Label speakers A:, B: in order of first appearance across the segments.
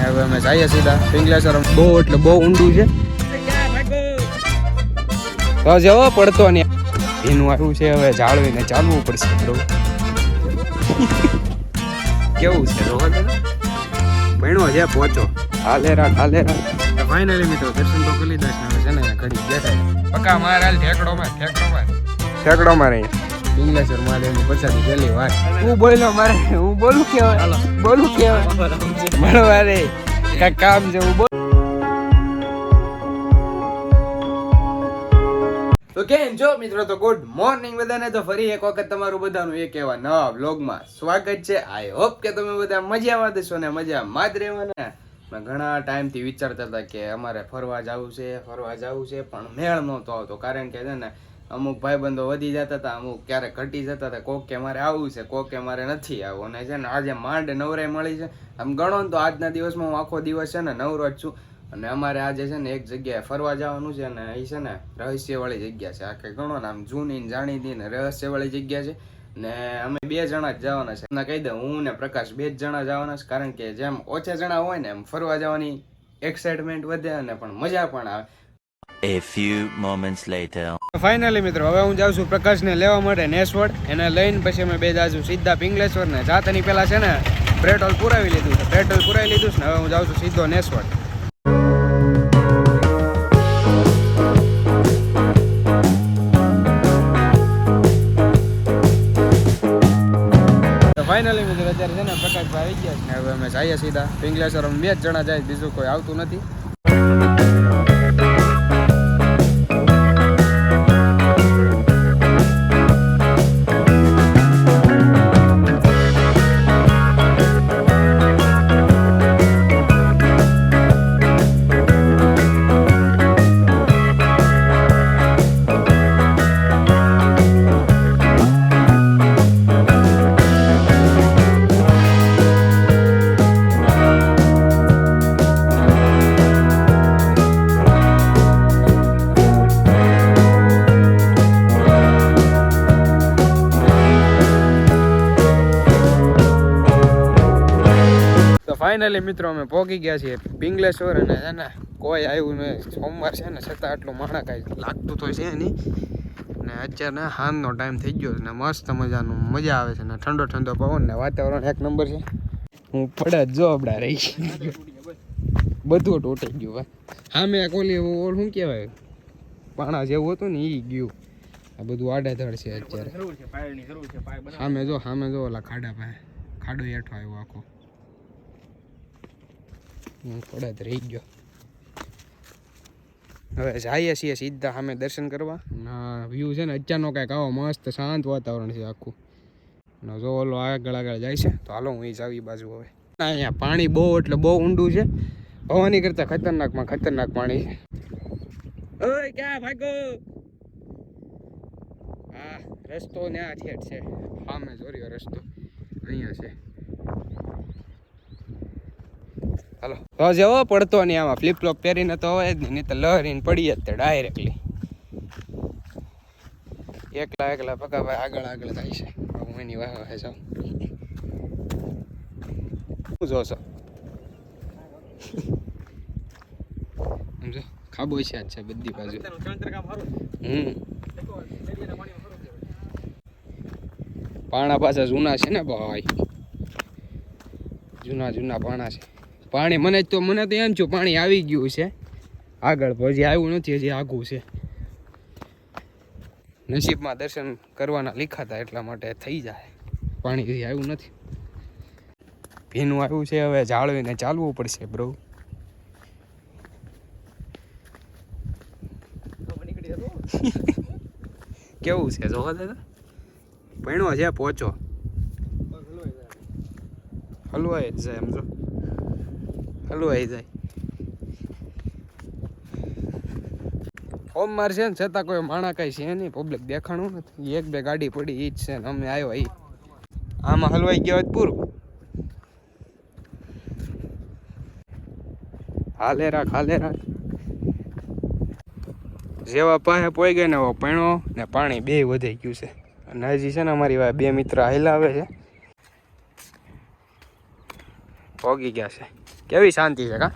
A: ને હવે અમે જઈએ સીધા પિંગલેશ્વર બહુ એટલે બહુ ઊંડું છે. તો જવો પડતો ને એનું આવ્યું છે હવે જાળવીને ચાલવું પડશે બ્રો કેવું છે? રોહન ભણ્યો છે પહોંચો હાલે રાખ હાલે રાખ. ફાઇનલી મિત્રો દર્શન તો કરી લીધા છે. છે ને ઘડી બેઠા પક્કા માર હાલ ઠેકડો માર ઠેકડો માર ઠેકડો માર અહીંયા પિંગલેશ્વર મહાદેવની પછાડી પહેલી વાત. હું બોલ્યો મારે? હું બોલું કેવાય બોલું કેવાય બરોબર રે કાંઈક કામ છે હું બોલ. તો કેમ છો મિત્રો? તો ગુડ મોર્નિંગ બધાને. તો ફરી એક વખત તમારું બધાનું એક એવા નવા વ્લોગમાં સ્વાગત છે. આઈ હોપ કે તમે બધા મજામાં દેશો ને મજામાં જ રહેવાના. મેં ઘણા ટાઈમથી વિચારતા હતા કે અમારે ફરવા જવું છે ફરવા જવું છે પણ મેળ નહોતો આવતો. કારણ કે છે ને અમુક ભાઈબંધો વધી જતા હતા, અમુક ક્યારેક ઘટી જતા હતા, કોક કે મારે આવવું છે, કોક કે મારે નથી આવવું. અને છે ને આજે માંડ નવરાઈ મળી છે. આમ ગણો ને તો આજના દિવસમાં હું આખો દિવસ છે ને નવરો જ છું. અને અમારે આજે છે ને એક જગ્યાએ ફરવા જવાનું છે ને એ છે ને રહસ્યવાળી જગ્યા છે. આખે ગણો ને આમ જૂની જાણીતી ને રહસ્યવાળી જગ્યા છે. ને અમે બે જણા જ જવાના છે. એમને કહી દઉં, હું ને પ્રકાશ બે જ જણા જવાના છે. કારણ કે જેમ ઓછા જણા હોય ને એમ ફરવા જવાની એક્સાઇટમેન્ટ વધે અને પણ મજા પણ આવે.
B: A few moments later.
A: Finally મિત્રો, હવે હું જાઉં છું પ્રકાશને લેવા માટે નેસવડ. એને લઈને પછી અમે બે જાશું સીધા પિંગલેશ્વર ને જાતાની પહેલા છે ને, પેટ્રોલ પુરાવી લીધું છે. પેટ્રોલ પુરાવી લીધું છે ને, હવે હું જાઉં છું સીધો નેસવડ. ફાઇનલી મિત્રો, અત્યારે છે ને, પ્રકાશભાઈ આવી ગયા છે. હવે અમે જઈએ સીધા પિંગલેશ્વર. અમે બે જ જણા જાય, બીજું કોઈ આવતું નથી. ફાઇનલી મિત્રો, અમે પહોંચી ગયા છીએ પિંગલેશ્વર અને છે ને, કોઈ આવ્યું નહીં. સોમવાર છે ને, છતાં આટલું માણા કાંઈ લાગતું તો છે નહીં. ને અત્યારે ને હાનનો ટાઈમ થઈ ગયો છે ને, મસ્ત મજાનું, મજા આવે છે ને, ઠંડો ઠંડો પવન ને, વાતાવરણ એક નંબર છે. હું પડે જો આપણા રહી બધું તૂટી ગયું ભાઈ. હા મેં કોલી ઓલ શું કહેવાય? પાણા જેવું હતું ને એ ગયું. આ બધું આડેધડ છે અત્યારે. સામે જો સામે જો ઓલા ખાડા પાસે. ખાડો હેઠો આવ્યો આખો. હું જ રહી ગયો. હવે જઈએ છીએ સીધા સામે દર્શન કરવા. વ્યૂ છે ને અચાનક કાંઈક આવો મસ્ત શાંત વાતાવરણ છે આખું. ને જો ઓલો આગળ આગળ જાય છે, તો હાલો હું એ જાવી બાજુ હવે. અહીંયા પાણી બહુ, એટલે બહુ ઊંડું છે. ભવાની કરતાં ખતરનાકમાં ખતરનાક પાણી છે. ઓય, ક્યાં ભાગો? હા રસ્તો ન્યા ઠેઠ છે. સામે જોર્યો રસ્તો. અહીંયા છે. હાલો. તો જેવો પડતો નહીં આમાં. ફ્લિપ ફ્લોપ પહેરીને તો હોય જ નહીં નહીં તો લહરીને પડી જ તે ડાયરેક્ટલી એકલા એકલા પકા ભાઈ આગળ આગળ થાય છે. હું એની વાહ વાહે જાઉં. શું જોશો? સમજો? છે આજ છે બધી બાજુ. હમ. પાણા પાછા જૂના છે ને ભાઈ? જૂના જૂના પાણા છે. પાણી, મને તો મને તો એમ છું પાણી આવી ગયું છે. આગળ પછી આવ્યું નથી, હજી આઘું છે. નસીબમાં દર્શન કરવાના લીખાતા એટલા માટે થઈ જાય. પાણી હજી આવ્યું નથી. ભીનું આવ્યું છે, હવે જાળવીને ચાલવું પડશે બ્રો કેવું છે, જોવા દાદા ભણ્યો છે પહોંચો હલવાય જ જાય હલવાઈ જાય. સોમવાર છે ને, છતાં કોઈ માણા કઈ છે નહીં પબ્લિક દેખાણું નથી. એક બે ગાડી પડી એ જ છે ને, અમે આવ્યા એ આમાં હલવાઈ ગયો પૂરું. હાલે રાખ હાલે રાખ જેવા પાસે પોઈ ગયા ને, એવો પૈણો ને પાણી બે વધી ગયું છે. અને હજી છે ને, અમારી વાય બે મિત્ર હાઈલા આવે છે. પોગી ગયા છે. કેવી શાંતિ છે કા?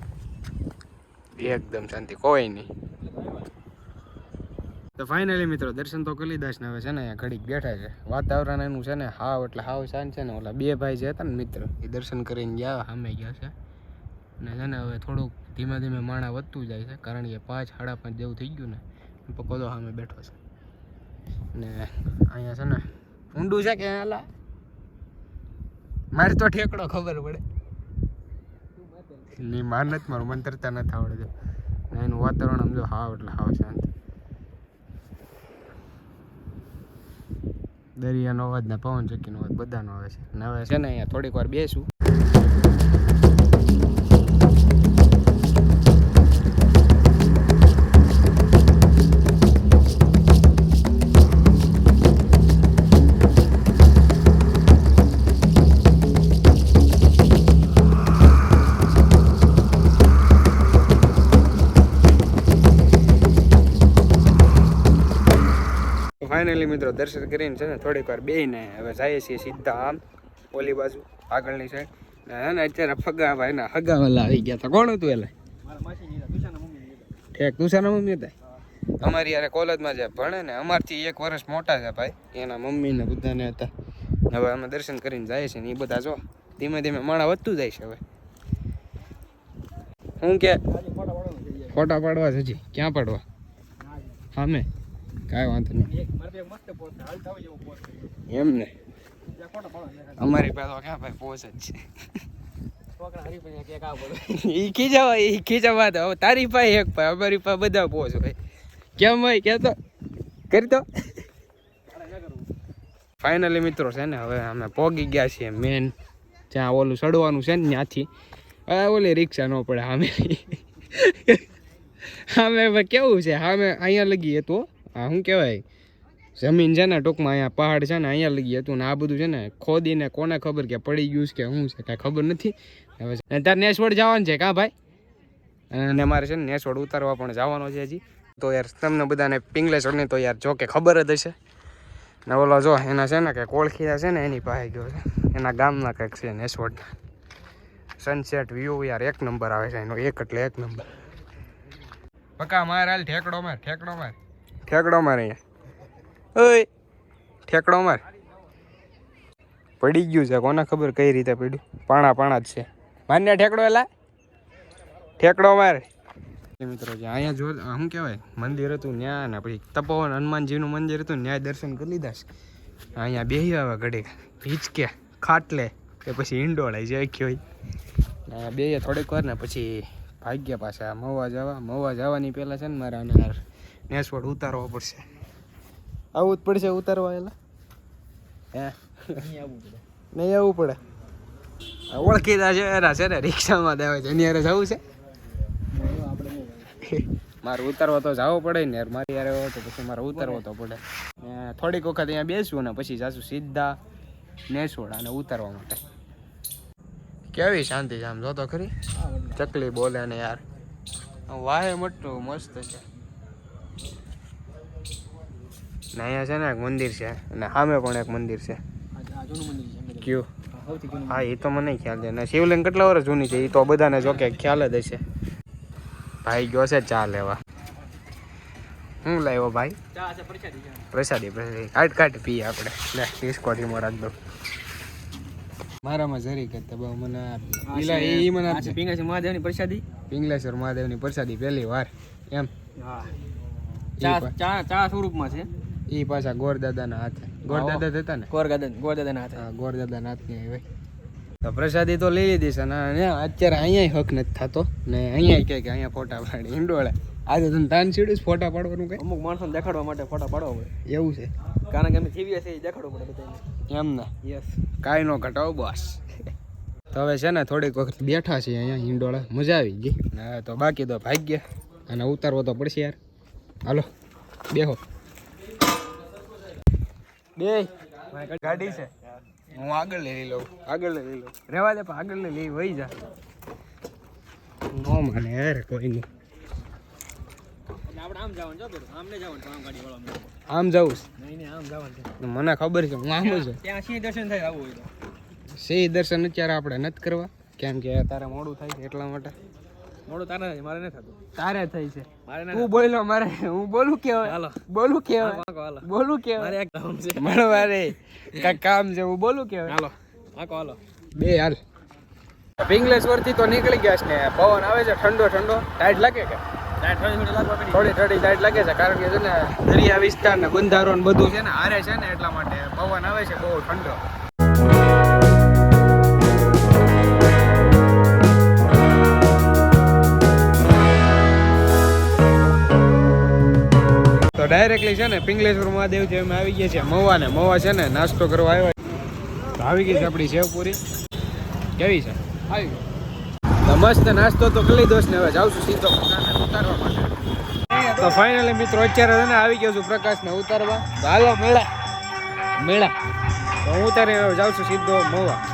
A: એકદમ શાંતિ કોઈ નહીં. તો ફાઇનલી મિત્રો દર્શન તો કરી દાસ ને હવે છે ને અહીંયા ઘડીક બેઠા છે. વાતાવરણ એનું છે ને હાવ એટલે હાવ શાંત છે ને ઓલા બે ભાઈ જે હતા ને મિત્ર એ દર્શન કરીને ગયા સામે ગયા છે. ને છે ને હવે થોડુંક ધીમે ધીમે માણા વધતું જાય છે કારણ કે પાંચ સાડા પાંચ જેવું થઈ ગયું ને પકોદો સામે બેઠો છે. ને અહીંયા છે ને ઊંડું છે કે હાલા મારે તો ઠેકડો ખબર પડે. ની માર નથી મારું મન તરતા નથી આવડતું. એનું વાતાવરણ આમ જો હાવ એટલે હાવ શાંત. દરિયાનો અવાજ ને પવન ચક્કીનો અવાજ બધાનો આવે છે. ને હવે છે ને અહીંયા થોડીક વાર બેસું. ફાઇનલી મિત્રો દર્શન કરીને છે ને થોડીક વાર બેહીને હવે જઈએ છીએ સીધા આમ ઓલી બાજુ, આગળની સાઈડ ને અત્યારે ફગા ભાઈ ના હગા વાલા આવી ગયા હતા. કોણ હતું એટલે ઠેક તુષાના મમ્મી હતા? અમારી યારે કોલેજમાં જે ભણે ને અમારથી એક વર્ષ મોટા છે ભાઈ. એના મમ્મી ને બધાને હતા. હવે અમે દર્શન કરીને જાય છે ને એ બધા જો. ધીમે ધીમે માણા વધતું જાય છે હવે. હું કે? ફોટા પાડવા છે હજી. ક્યાં પાડવા? સામે? કાંઈ વાંધો નહીં. એમ ને? અમારી પાસે ક્યાં ભાઈ પોસ જ છે? એ ખીજાવા એ ખીજાવા તો હવે તારી પાસે એક ભાઈ અમારી પાસે બધા પોસ હોય કેમ કેતો કરી તો ફાઇનલી મિત્રો છે ને હવે અમે પોગી ગયા છીએ મેન જ્યાં ઓલું ચડવાનું છે ને ત્યાંથી. ઓલી રિક્ષા ન પડે સામે સામે કેવું છે? સામે અહીંયા લગીએ હતું આ શું કહેવાય? જમીન છે ને, ટૂંકમાં અહીંયા પહાડ છે ને, અહીંયા લગી હતું ને, આ બધું છે ને, ખોદીને કોને ખબર કે પડી ગયું છે કે શું છે, કાંઈ ખબર નથી. હવે તાર નેસવડ જવાનું છે કાં ભાઈ? અને મારે છે ને નેસવડ ઉતારવા પણ જવાનો છે હજી. તો યાર, તમને બધાને પિંગલેશ્વરની તો યાર, જો કે ખબર જ હશે. ને ઓલો જો, એના છે ને કે કોળખીયા છે ને, એની પાસે ગયો છે. એના ગામના કંઈક છે નેસવડના સનસેટ વ્યૂ યાર, એક નંબર આવે છે એનો, એક એટલે એક નંબર. પકા માર હાલ ઠેકડો માર ઠેકડો માર. ઠેકડો માર અહીંયા. ઓય, ઠેકડો માર. પડી ગયું છે, કોને ખબર કઈ રીતે પડ્યું? પાણા પાણા જ છે. માન્ય ઠેકડો એલા? ઠેકડો માર. મિત્રો, જે અહીંયા જો શું કહેવાય? મંદિર હતું ત્યાં ને પછી તપોવન, હનુમાનજીનું મંદિર હતું ન્યાય દર્શન કરી લીધા છે. અહીંયા બેહી આવ્યા ઘડીક હિચકે ખાટલે, કે પછી ઈંડોળાઈ જાય હોય. બે થોડીક વાર ને પછી ભાગ્ય પાછા મવા જવા મવા જવાની પહેલાં છે ને મારે યાર નેસવડ ઉતારવો પડશે. આવું જ પડશે ઉતારવા એલા. હે? નહીં આવવું પડે. ઓળખી ઓળખીતા છે એના છે ને રિક્ષામાં દેવા છે. એની જવું છે? મારે ઉતારવા તો જવો પડે ને યાર. મારી યાર તો પછી મારે ઉતારવો તો પડે. થોડીક વખત અહીંયા બેસવું ને પછી જાશું સીધા નેસવડ અને ઉતારવા માટે. કેવી શાંતિ છે આમ જોતો ખરી? ચકલી બોલે ને યાર. વાહે મોટું મસ્ત છે. ને અહીંયા છે ને એક મંદિર છે. અને સામે પણ એક મંદિર છે. કયું? હા એ તો મને ખ્યાલ છે. ને શિવલિંગ કેટલા વર્ષ જૂની છે? એ તો બધાને જો કે ખ્યાલ જ હશે. ભાઈ ગયો છે ચા લેવા. હું લાવ્યો ભાઈ? પ્રસાદી પ્રસાદી કાટ કાટ પીએ આપણે. લે ડિસ્કોથી માં રાખ દો. મારામાં જરી કરતા બહુ મને પીલા એ મને આપજે
C: પિંગલેશ્વર મહાદેવની પ્રસાદી.
A: પિંગલેશ્વર મહાદેવની પ્રસાદી પહેલી વાર. એમ.
C: હા. ચા ચા ચા સ્વરૂપમાં છે.
A: ઈ પાછા ગોરદાદાના હાથે. ગોરદાદા હતા ને?
C: ગોરદાદા ગોરદાદાના હાથે.
A: હા ગોરદાદાના હાથની આવી તો પ્રસાદી તો લઈ લીધી છે ને અત્યારે અહીંયા હક નથી થતો. ને અહીંયા કહે કે અહીંયા ફોટા પાડી ઈંડોળે આજે તને તાન સીડ્યું ફોટા પાડવાનું કઈ?
C: અમુક માણસો દેખાડવા માટે ફોટા પાડવા પડે.
A: એવું છે?
C: કારણ કે અમે જીવીએ છીએ એ દેખાડવું પડે બધાને.
A: એમ ના?
C: યસ
A: કાંઈ નો ઘટાવો બસ. તો હવે છે ને થોડીક વખત બેઠા છીએ અહીંયા હિંડોળા. મજા આવી ગઈ. ને તો બાકી તો ભાગ્ય. અને ઉતારવો તો પડશે યાર. હાલો બેહો. બે. ગાડી છે. હું આગળ લઈ લઉં. આગળ લઈ લઉં. રેવા દે પણ આગળ લઈ વહી જા. નો મને યાર કોઈ નહીં.
C: આમ જવાનું જો આમ આમ ગાડી વાળો
A: જવું
C: નહીં નહીં આમ જવાનું છે.
A: છે મને ખબર છે હું આમ
C: સિંહ દર્શન થાય આવું હોય
A: સિંહ દર્શન અત્યારે આપણે નથી કરવા. કેમ કે તારે મોડું થાય છે એટલા માટે.
C: મોડું તારે થાય મારે નહીં થતું.
A: તારે થઈ છે.
C: મારે હું
A: બોલો મારે હું બોલું કે
C: હાલો.
A: બોલું
C: કે હાલો
A: બોલું
C: મારે એક કામ છે.
A: મારે મારે કાંઈક કામ છે હું બોલું કે
C: હાલો આંકો હાલો.
A: બે હાલ. પિંગલેશ્વરથી તો નીકળી ગયા છે ને પવન આવે છે ઠંડો ઠંડો. ટાઈટ લાગે કે?
C: થોડી થોડી લાગવા
A: થોડી થોડી ટાઈટ લાગે છે કારણ કે છે ને દરિયા વિસ્તાર ને બંધારો ને બધું છે ને હારે છે ને એટલા માટે પવન આવે છે બહુ ઠંડો. તો ડાયરેક્ટલી છે ને પિંગલેશ્વર મહાદેવ છે અમે આવી ગયા છે મવા ને મવા છે ને, નાસ્તો કરવા આવ્યા તો આવી ગઈ છે આપણી સેવપુરી કેવી છે? આવી મસ્ત નાસ્તો તો કરી દોસ્ત ને, હવે જાઉં સીધો ઉતારવા માટે. તો ફાઇનલી મિત્રો, અત્યારે છે ને આવી ગયો છું પ્રકાશને ઉતારવા. તો હાલો, મેળા. મેળા. તો હું ઉતારી હવે જાઉં છું સીધો મોવા.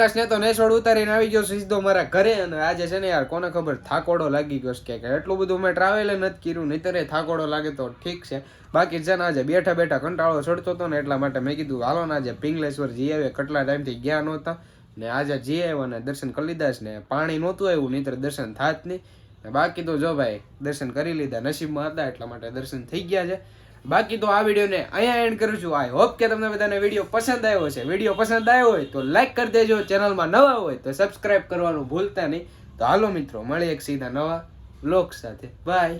A: તો પ્રકાશ ને તો નેસોડ ઉતારીને આવી ગયો સીધો મારા ઘરે અને આજે છે ને યાર કોને ખબર થાકોડો લાગી ગયો છે કે એટલું બધું મેં ટ્રાવેલ નથી કર્યું, નહીતરે થાકોડો લાગે તો ઠીક છે. બાકી છે ને આજે બેઠા બેઠા કંટાળો ચડતો હતો ને એટલા માટે મેં કીધું, હાલો ને આજે પિંગલેશ્વર જઈ આવે કેટલા ટાઈમથી ગયા નહોતા ને આજે જઈ આવ્યો ને દર્શન કરી લીધા છે ને પાણી નહોતું આવ્યું નહીં દર્શન થાત નહીં. બાકી તો જો ભાઈ, દર્શન કરી લીધા, નસીબમાં હતા એટલા માટે દર્શન થઈ ગયા છે. બાકી તો આ વિડીયોને અહીંયા એન્ડ કરું છું. આઈ હોપ કે તમને બધાને વીડિયો પસંદ આવ્યો છે વીડિયો પસંદ આવ્યો હોય તો લાઈક કરી દેજો. ચેનલમાં નવા હોય તો સબસ્ક્રાઇબ કરવાનું ભૂલતા નહીં. તો હાલો મિત્રો, મળીએ એક સીધા નવા લોક સાથે. બાય